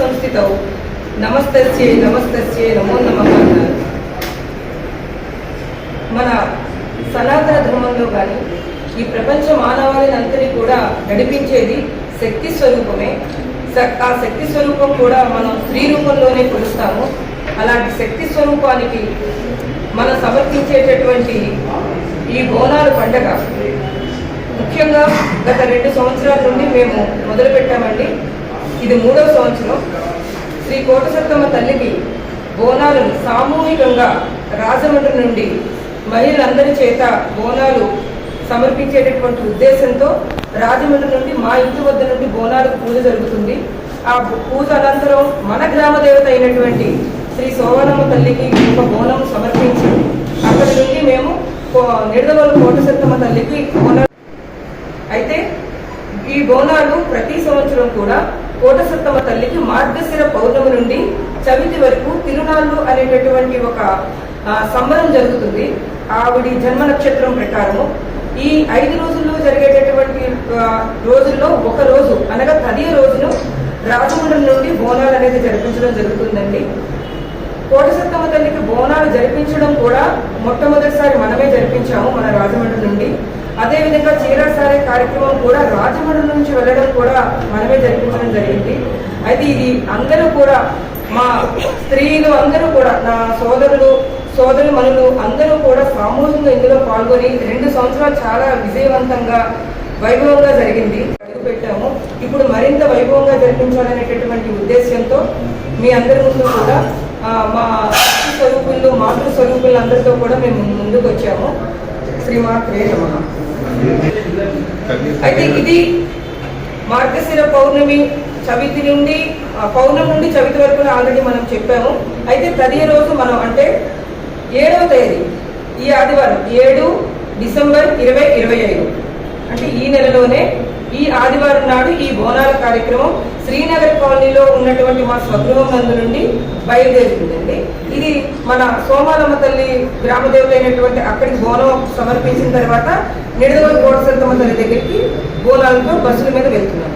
సంస్థితౌ నమస్తస్యే నమస్తస్యే నమో నమ అన్నారు. మన సనాతన ధర్మంలో కానీ ఈ ప్రపంచ మానవాళిని అంతని కూడా నడిపించేది శక్తి స్వరూపమే. ఆ శక్తి స్వరూపం కూడా మనం స్త్రీ రూపంలోనే కొలుస్తాము. అలాంటి శక్తి స్వరూపానికి మనం సమర్పించేటటువంటి ఈ బోనాలు పండగ ముఖ్యంగా గత రెండు సంవత్సరాల నుండి మేము మొదలు పెట్టామండి ఇది మూడవ సంవత్సరం. శ్రీ కోటసత్తమ్మ తల్లికి బోనాలను సామూహికంగా రాజమండ్రి నుండి మహిళలందరి చేత బోనాలు సమర్పించేటటువంటి ఉద్దేశంతో రాజమండ్రి నుండి మా ఇంటి వద్ద నుండి బోనాలకు పూజ జరుగుతుంది. ఆ పూజ అనంతరం మన గ్రామ దేవత అయినటువంటి శ్రీ సోవనమ్మ తల్లికి ఒక బోనం సమర్పించి అక్కడి నుండి మేము నిడదవల కోటసత్తమ్మ తల్లికి బోనాలు బోనాలు ప్రతి సంవత్సరం కూడా కోటసత్తమ్మ తల్లికి మార్గశిర పౌర్ణమి నుండి చవితి వరకు తిరునాళ్ళు అనేటటువంటి ఒక సంబరం జరుగుతుంది. ఆవిడి జన్మ నక్షత్రం ప్రకారము. ఈ ఐదు రోజుల్లో జరిగేటటువంటి రోజుల్లో ఒక రోజు అనగా తదియ రోజును రాజమండ్రి నుండి బోనాలు అనేది జరిపించడం జరుగుతుందండి. కోటసత్తమ్మ తల్లికి బోనాలు జరిపించడం కూడా మొట్టమొదటిసారి మనమే జరిపించాము మన రాజమండ్రి నుండి. అదేవిధంగా చీరసారే కార్యక్రమం కూడా రాజమండ్రి నుంచి వెళ్ళడం కూడా మనమే జరిపించడం జరిగింది. అయితే ఇది అందరూ కూడా మా స్త్రీలు అందరూ కూడా నా సోదరులు సోదరు మనులు అందరూ కూడా సామూహికంగా ఇందులో పాల్గొని రెండు సంవత్సరాలు చాలా విజయవంతంగా వైభవంగా జరిగింది. అడుగు పెట్టాము. ఇప్పుడు మరింత వైభవంగా జరిపించాలనేటటువంటి ఉద్దేశంతో మీ అందరి ముందు కూడా మా శక్తి స్వరూపులు మాతృ స్వరూపులందరితో కూడా మేము ముందుకు వచ్చాము శ్రీమాత్రే నమ. అయితే ఇది మార్గశిర పౌర్ణమి చవితి నుండి పౌర్ణమి నుండి చవితి వరకు ఆల్రెడీ మనం చెప్పాము. అయితే తదియ రోజు మనం అంటే ఏడవ తేదీ ఈ ఆదివారం ఏడు డిసెంబర్ ఇరవై ఇరవై ఐదు. అంటే ఈ నెలలోనే ఈ ఆదివారం నాడు ఈ బోనాల కార్యక్రమం శ్రీనగర్ కాలనీలో ఉన్నటువంటి మా స్వగృహం నందు నుండి బయలుదేరుతుందండి. ఇది మన సోమాలమ్మ తల్లి గ్రామదేవులైనటువంటి అక్కడికి బోనం సమర్పించిన తర్వాత నిడదవోలు కోటసంతమ్మ తల్లి దగ్గరికి బోనాలతో బస్సుల మీద వెళ్తున్నారు